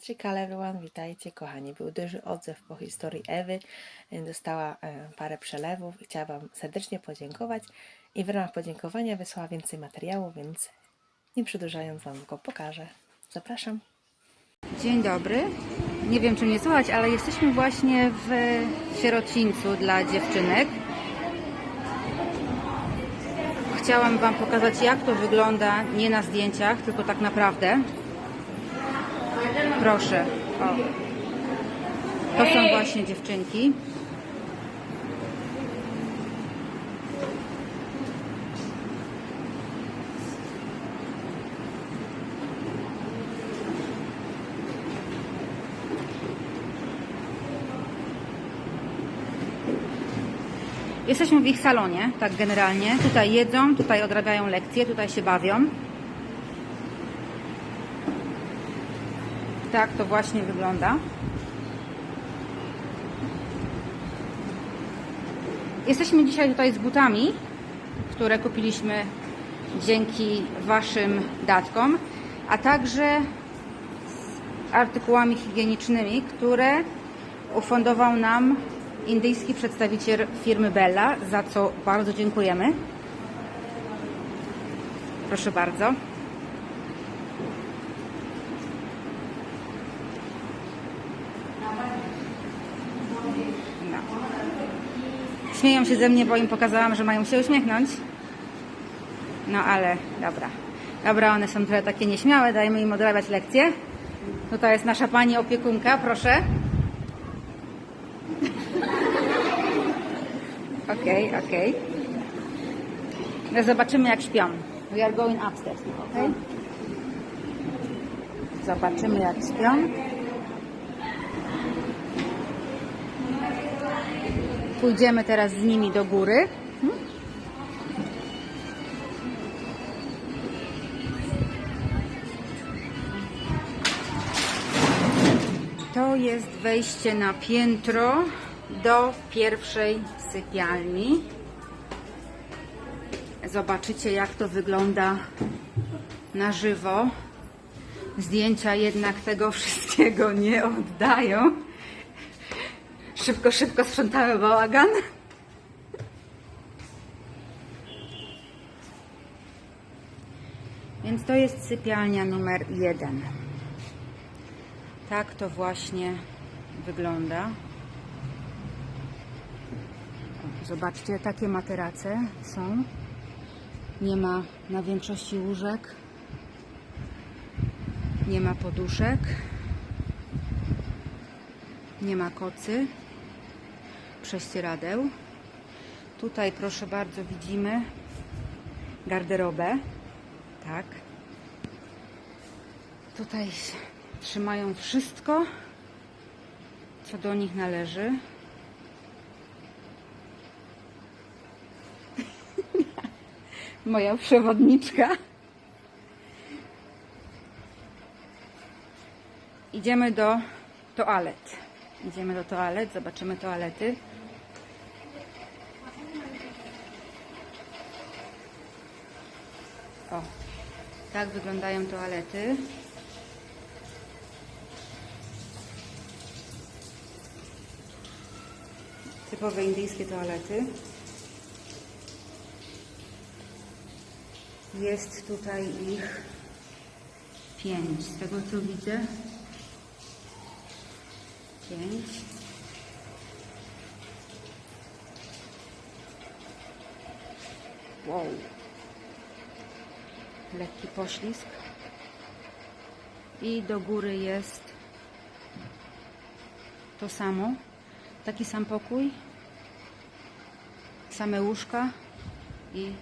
Patrick everyone, witajcie kochani. Był duży odzew po historii Ewy. Dostała e, parę przelewów i chciałam Wam serdecznie podziękować. I w ramach podziękowania wysłała więcej materiału, więc nie przedłużając Wam go pokażę. Zapraszam. Dzień dobry. Nie wiem, czy mnie słychać, ale jesteśmy właśnie w sierocińcu dla dziewczynek. Chciałam Wam pokazać, jak to wygląda nie na zdjęciach, tylko tak naprawdę. Proszę. O. To są właśnie dziewczynki. Jesteśmy w ich salonie, tak generalnie. Tutaj jedzą, tutaj odrabiają lekcje, tutaj się bawią. Tak to właśnie wygląda. Jesteśmy dzisiaj tutaj z butami, które kupiliśmy dzięki Waszym datkom, a także z artykułami higienicznymi, które ufundował nam indyjski przedstawiciel firmy Bella, za co bardzo dziękujemy. Proszę bardzo. Śmieją się ze mnie, bo im pokazałam, że mają się uśmiechnąć. No ale dobra. Dobra, one są trochę takie nieśmiałe, dajmy im odrabiać lekcje. Tutaj jest nasza pani opiekunka, proszę. Okej, okej. Okay. Zobaczymy jak śpią. We are going upstairs okay? Zobaczymy jak śpią. Pójdziemy teraz z nimi do góry. To jest wejście na piętro do pierwszej sypialni. Zobaczycie, jak to wygląda na żywo. Zdjęcia jednak tego wszystkiego nie oddają. Szybko, szybko sprzątały bałagan. Więc to jest sypialnia numer jeden. Tak to właśnie wygląda. Zobaczcie, takie materace są. Nie ma na większości łóżek. Nie ma poduszek. Nie ma kocy. Prześcieradeł. Tutaj proszę bardzo widzimy garderobę. Tak. Tutaj trzymają wszystko, co do nich należy. moja przewodniczka. Idziemy do toalet. Idziemy do toalet, zobaczymy toalety. Tak wyglądają toalety. Typowe indyjskie toalety. Jest tutaj ich pięć. Z tego co widzę, pięć. Wow. Lekki poślizg. I do góry jest to samo. Taki sam pokój. Same łóżka i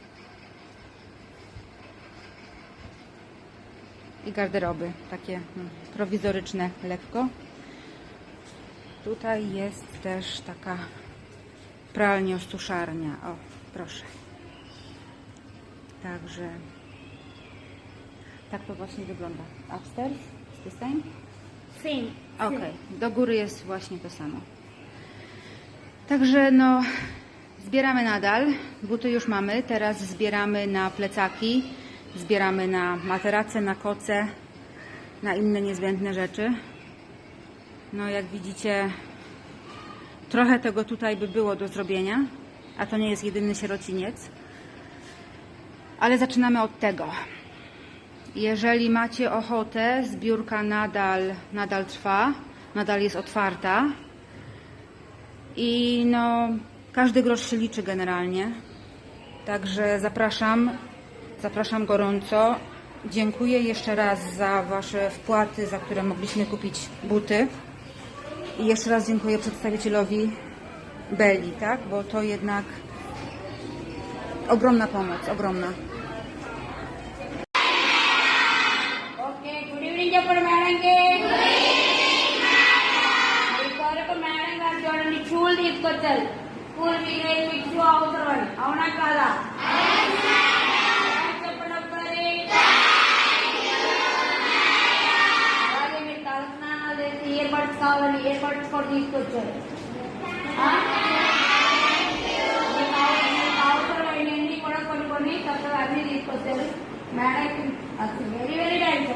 i garderoby, takie mm, prowizoryczne lekko. Tutaj jest też taka pralnio-suszarnia. O, proszę. Także tak to właśnie wygląda. Upstairs? Is the same? Sim. Okej, do góry jest właśnie to samo. Także no, zbieramy nadal. Buty już mamy. Teraz zbieramy na plecaki, zbieramy na materace, na koce, na inne niezbędne rzeczy. No jak widzicie, trochę tego tutaj by było do zrobienia, a to nie jest jedyny sierociniec. Ale zaczynamy od tego. Jeżeli macie ochotę, zbiórka nadal, nadal trwa, nadal jest otwarta. I no, każdy grosz się liczy generalnie. Także zapraszam, zapraszam gorąco. Dziękuję jeszcze raz za Wasze wpłaty, za które mogliśmy kupić buty. I jeszcze raz dziękuję przedstawicielowi Beli, tak? Bo to jednak ogromna pomoc, ogromna. వచ్చారు school ఇరవై fix అవసరం అవునా కాదా? అలాగే మీరు తలస్నానాలు చేసి ఏ బడ్స్ కావాలని ఏ బడ్స్ కూడా తీసుకొచ్చారు అవసరమైనవి కూడా కొన్ని కొన్ని చక్కగా అన్ని తీసుకొచ్చారు. Madam very very thanks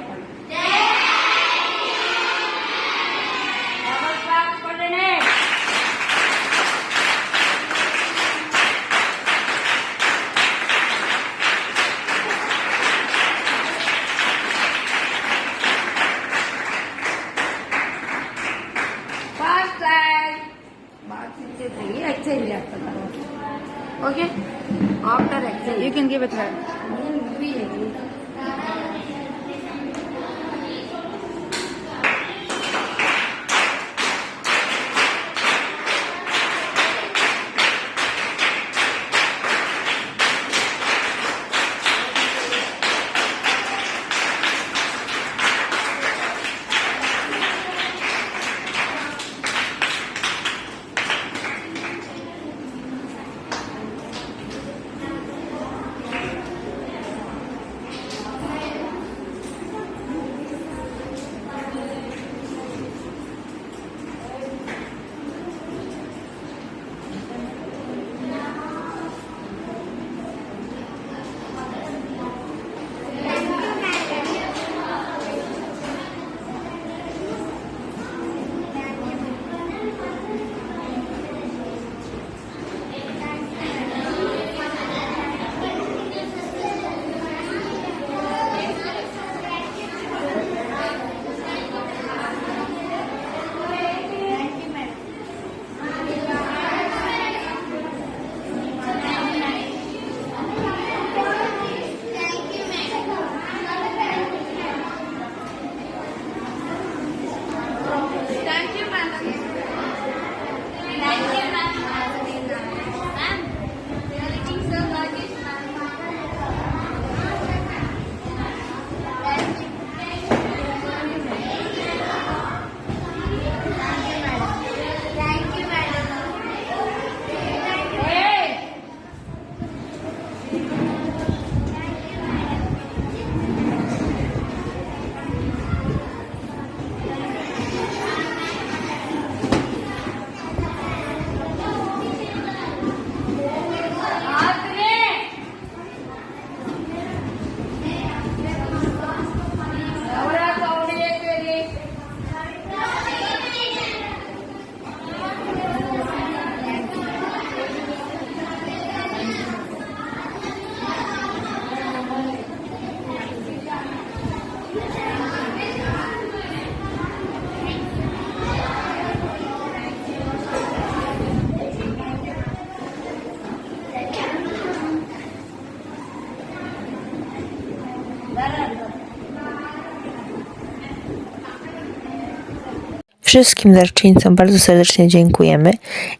Wszystkim darczyńcom bardzo serdecznie dziękujemy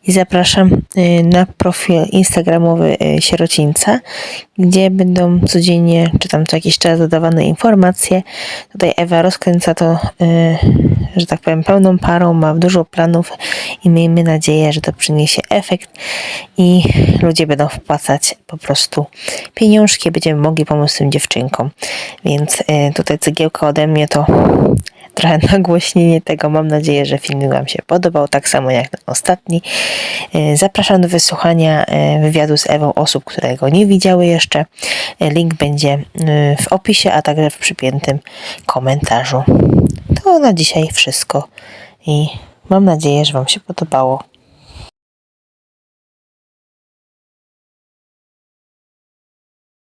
i zapraszam y, na profil instagramowy y, Sierocińca, gdzie będą codziennie, czy tam co jakiś czas dodawane informacje. Tutaj Ewa rozkręca to, y, że tak powiem, pełną parą, ma dużo planów i miejmy nadzieję, że to przyniesie efekt i ludzie będą wpłacać po prostu pieniążki, będziemy mogli pomóc tym dziewczynkom. Więc tutaj cegiełka ode mnie to trochę nagłośnienie tego. Mam nadzieję, że film Wam się podobał, tak samo jak ostatni. E, Zapraszam do wysłuchania e, wywiadu z Ewą osób, które go nie widziały jeszcze. E, Link będzie w opisie, a także w przypiętym komentarzu. To na dzisiaj wszystko. i mam nadzieję, że Wam się podobało.